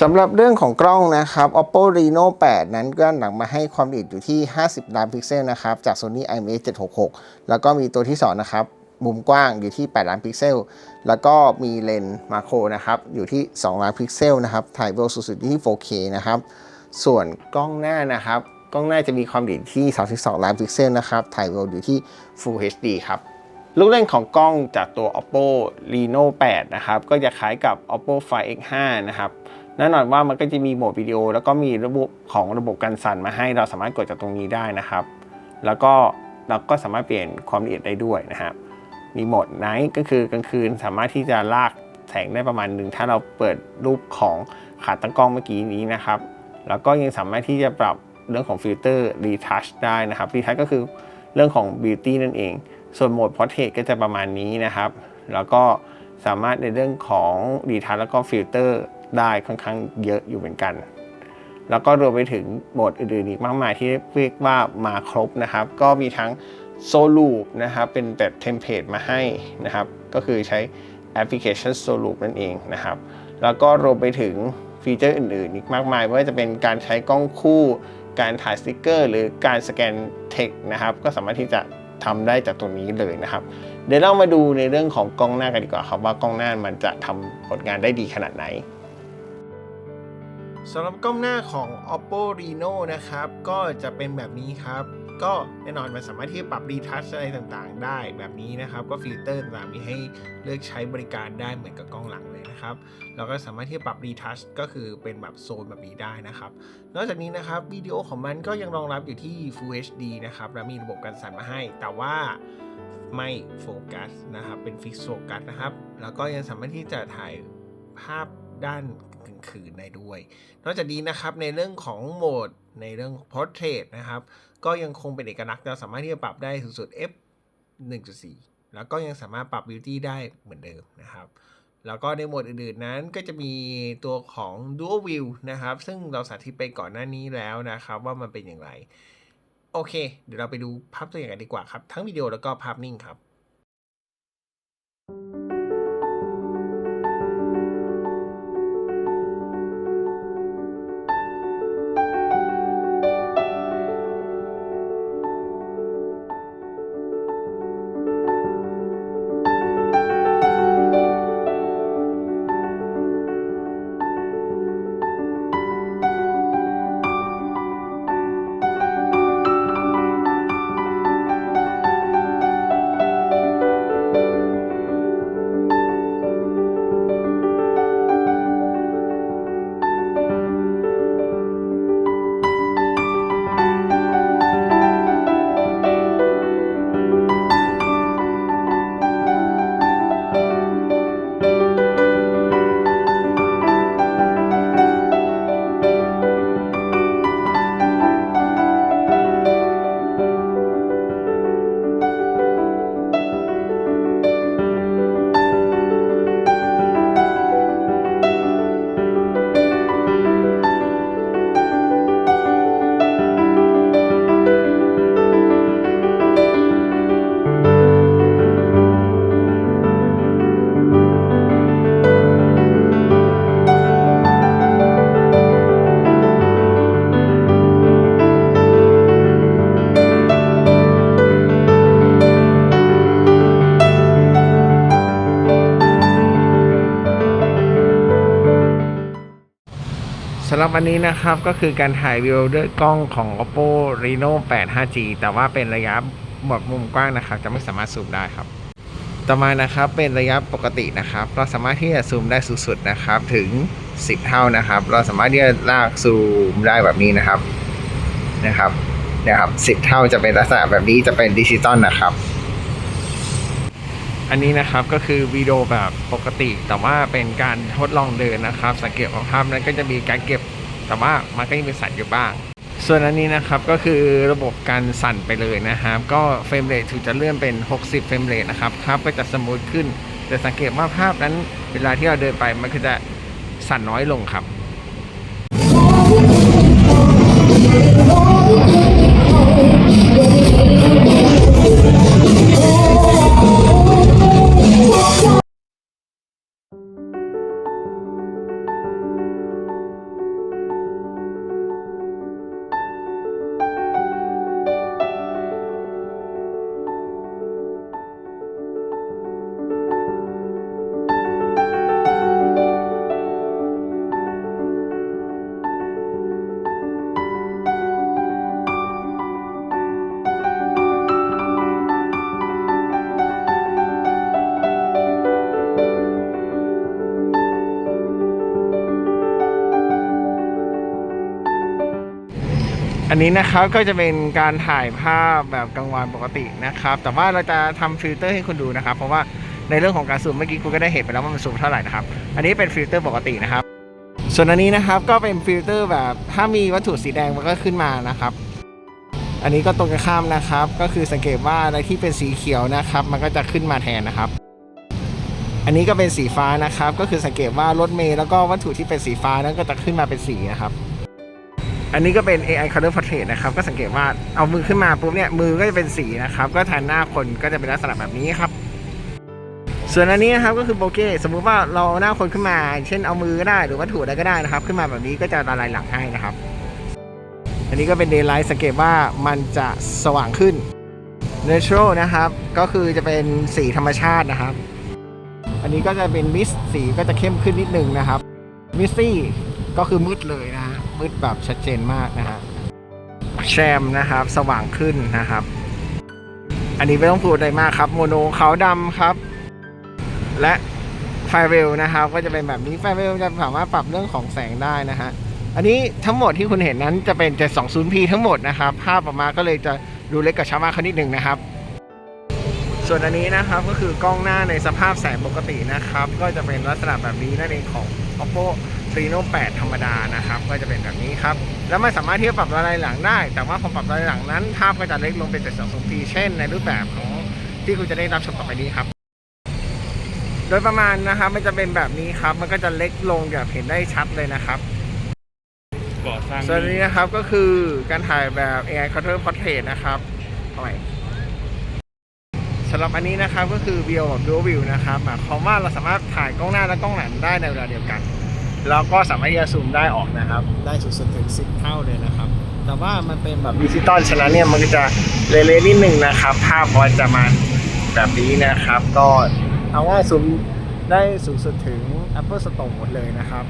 สำหรับเรื่องของกล้องนะครับ oppo reno 8 นั้นก็หนังมาให้ความละเอียดอยู่ที่ 50 ล้านพิกเซลนะครับ จาก sony IMX 766 แล้วก็มีตัวที่ 2 นะครับ มุมกว้างอยู่ที่ 8 ล้านพิกเซล แล้วก็มีเลนส์มาโครนะครับ อยู่ที่ 2 ล้านพิกเซลนะครับ ถ่ายวิวสูงสุดอยู่ที่ 4K นะครับ ส่วนกล้องหน้านะครับ กล้องหน้าจะมีความละเอียดที่ 32 ล้านพิกเซลนะครับ ถ่ายวิวอยู่ที่ Full HD ครับลูกเล่นของกล้องจากตัว oppo reno 8 นะครับ ก็จะคล้ายกับ oppo find x5 นะครับ แน่นอนว่ามันก็จะมีโหมดวิดีโอ แล้วก็มีระบบของระบบกันสั่นมาให้เราสามารถกดจากตรงนี้ได้นะครับ แล้วก็เราก็สามารถเปลี่ยนความละเอียดได้ด้วยนะครับมีโหมดไนท์ก็คือกลางคืนสามารถที่จะลากแสงได้ประมาณหนึ่งถ้าเราเปิดรูปของขาตั้งกล้องเมื่อกี้นี้นะครับ แล้วก็ยังสามารถที่จะปรับเรื่องของฟิลเตอร์ retouch ได้นะครับ retouch ก็คือเรื่องของ beauty นั่นเอง ส่วนโหมด portrait ก็จะประมาณนี้นะครับ แล้วก็สามารถในเรื่องของ retouch แล้วก็ฟิลเตอร์ ได้ค่อนข้างเยอะอยู่เหมือนกัน แล้วก็รวมไปถึงโหมดอื่นๆอีกมากมายที่เรียกว่ามาครบนะครับ ก็มีทั้งโซลูปนะครับเป็นแบบเทมเพลตมาให้นะครับ ก็คือใช้แอปพลิเคชันโซลูปนั่นเองนะครับ แล้วก็รวมไปถึงฟีเจอร์อื่นๆ อีกมากมายไม่ว่าจะเป็นการใช้กล้องคู่ การถ่ายสติกเกอร์ หรือการสแกนเทคนะครับ ก็สามารถที่จะทำได้จากตัวนี้เลยนะครับ เดี๋ยวเรามาดูในเรื่องของกล้องหน้ากันดีกว่าครับว่ากล้องหน้ามันจะทำผลงานได้ดีขนาดไหน สำหรับกล้องหน้าของ oppo reno นะครับ ก็จะเป็นแบบนี้ครับ ก็แน่นอนมันสามารถที่จะปรับ retouch อะไรต่างๆ ได้แบบนี้นะครับ ก็ฟิลเตอร์ต่างๆมีให้เลือกใช้บริการได้เหมือนกับกล้องหลังเลยนะครับแล้วก็สามารถที่จะปรับ retouch ก็คือเป็นแบบโซนแบบนี้ได้นะครับ นอกจากนี้นะครับวิดีโอของมันก็ยังรองรับอยู่ที่ Full HD นะครับและมีระบบการสั่นมาให้ แต่ว่าไม่โฟกัสนะครับเป็นฟิกโฟกัสนะครับ แล้วก็ยังสามารถที่จะถ่ายภาพด้าน กลางคืนได้ด้วย นอกจากนี้นะครับในเรื่องของโหมดในเรื่อง Portrait นะครับ ก็ยังคงเป็นเอกลักษณ์เราสามารถที่จะปรับได้สูงสุด f 1.4 แล้วก็ยังสามารถปรับ Beauty ได้เหมือนเดิมนะครับ แล้วก็ในโหมดอื่นๆนั้นก็จะมีตัวของ Dual View นะครับ ซึ่งเราสาธิตไปก่อนหน้านี้แล้วนะครับ ว่ามันเป็นอย่างไร โอเค เดี๋ยวเราไปดูภาพตัวอย่างกันดีกว่าครับ ทั้งวิดีโอแล้วก็ภาพนิ่งครับ วันนี้นะครับก็คือการถ่ายวิวด้วยกล้องของ oppo reno 8 5g แต่ว่าเป็นระยะแบบมุมกว้างนะครับ จะไม่สามารถซูมได้ครับ ต่อมานะครับเป็นระยะปกตินะครับ เราสามารถที่จะซูมได้สูงสุดนะครับถึง 10 เท่านะครับ เราสามารถที่จะลากซูมได้แบบนี้นะครับนะครับนี่ยครับ 10 เท่าจะเป็นลักษณะแบบนี้จะเป็นดิจิตอลนะครับ อันนี้นะครับก็คือวิดีโอแบบปกติแต่ว่าเป็นการทดลองเดินนะครับ สังเกตของภาพนั้นก็จะมีการเก็บ แต่ว่ามันก็ยังมีสั่นอยู่บ้าง ส่วนอันนี้นะครับก็คือระบบการสั่นไปเลยนะครับ ก็เฟรมเรทถูกจะเลื่อนเป็น 60 เฟรมเรทนะครับครับก็จะสมูทขึ้น แต่สังเกตว่าภาพนั้นเวลาที่เราเดินไปมันก็จะสั่นน้อยลงครับ อันนี้นะครับก็จะเป็นการถ่ายภาพแบบกลางวันปกตินะครับ แต่ว่าเราจะทำฟิลเตอร์ให้คุณดูนะครับ เพราะว่าในเรื่องของการซูมเมื่อกี้คุณก็ได้เห็นไปแล้วว่ามันซูมเท่าไหร่นะครับ อันนี้เป็นฟิลเตอร์ปกตินะครับ ส่วนอันนี้นะครับก็เป็นฟิลเตอร์แบบถ้ามีวัตถุสีแดงมันก็ขึ้นมานะครับ อันนี้ก็ตรงกันข้ามนะครับ ก็คือสังเกตว่าอะไรที่เป็นสีเขียวนะครับ มันก็จะขึ้นมาแทนนะครับ อันนี้ก็เป็นสีฟ้านะครับ ก็คือสังเกตว่ารถเมล์แล้วก็วัตถุที่เป็นสีฟ้านั้นก็จะขึ้นมาเป็นสีนะครับ อันนี้ก็เป็น AI Color Portrait นะครับ ก็สังเกตว่าเอามือขึ้นมาปุ๊บเนี่ย มือก็จะเป็นสีนะครับ ก็แทนหน้าคนก็จะเป็นลักษณะแบบนี้ครับ ส่วนอันนี้นะครับก็คือโบเก้สมมุติว่าเราเอาหน้าคนขึ้นมา เช่นเอามือก็ได้หรือวัตถุอะไรก็ได้นะครับ ขึ้นมาแบบนี้ก็จะละลายหลังให้นะครับ อันนี้ก็เป็น daylight สังเกตว่ามันจะสว่างขึ้น natural นะครับ ก็คือจะเป็นสีธรรมชาตินะครับ อันนี้ก็จะเป็นมิสสีก็จะเข้มขึ้นนิดนึงนะครับมิสซี่ก็คือมืดเลยนะฮะ มืดแบบชัดเจนมากนะฮะแชมนะครับ สว่างขึ้นนะครับ อันนี้ไม่ต้องพูดอะไรมากครับ โมโนขาวดำครับ และไฟเวลนะครับ ก็จะเป็นแบบนี้ไฟเวลจะสามารถปรับเรื่องของแสงได้นะฮะอันนี้ทั้งหมดที่คุณเห็นนั้นจะเป็น 720p ทั้งหมดนะครับ ภาพออกมาก็เลยจะดูเล็กกับชาวบ้านเขานิดหนึ่งนะครับ ส่วนอันนี้นะครับก็คือกล้องหน้าในสภาพแสงปกตินะครับ ก็จะเป็นลักษณะแบบนี้นั่นเองของ oppo reno 8ธรรมดานะครับ ก็จะเป็นแบบนี้ครับ แล้วมันสามารถที่จะปรับระลายหลังได้ แต่ว่าพอปรับระลายหลังนั้น ภาพก็จะเล็กลงเป็น 720p เช่นในรูปแบบของที่คุณจะได้รับชมต่อไปนี้ครับ โดยประมาณนะครับมันจะเป็นแบบนี้ครับ มันก็จะเล็กลงแบบเห็นได้ชัดเลยนะครับก่อสร้างส่วนนี้นะครับก็คือการถ่ายแบบ AI Color Portrait นะครับเอาใหม่สำหรับอันนี้นะครับก็คือ View แบบ Dual View นะครับหมายความว่าเราสามารถถ่ายกล้องหน้าและกล้องหลังได้ในเวลาเดียวกัน แล้วก็สามารถที่จะซูมได้ออกนะครับ ได้สูงสุดถึง10เท่าเลยนะครับ แต่ว่ามันเป็นแบบดิจิตอลฉะนั้นเนี่ยมันก็จะเลเลนิดนึงนะครับ ภาพก็จะมาแบบนี้นะครับ ก็เอาง่ายซูมได้สูงสุดถึง Apple Store หมดเลยนะครับ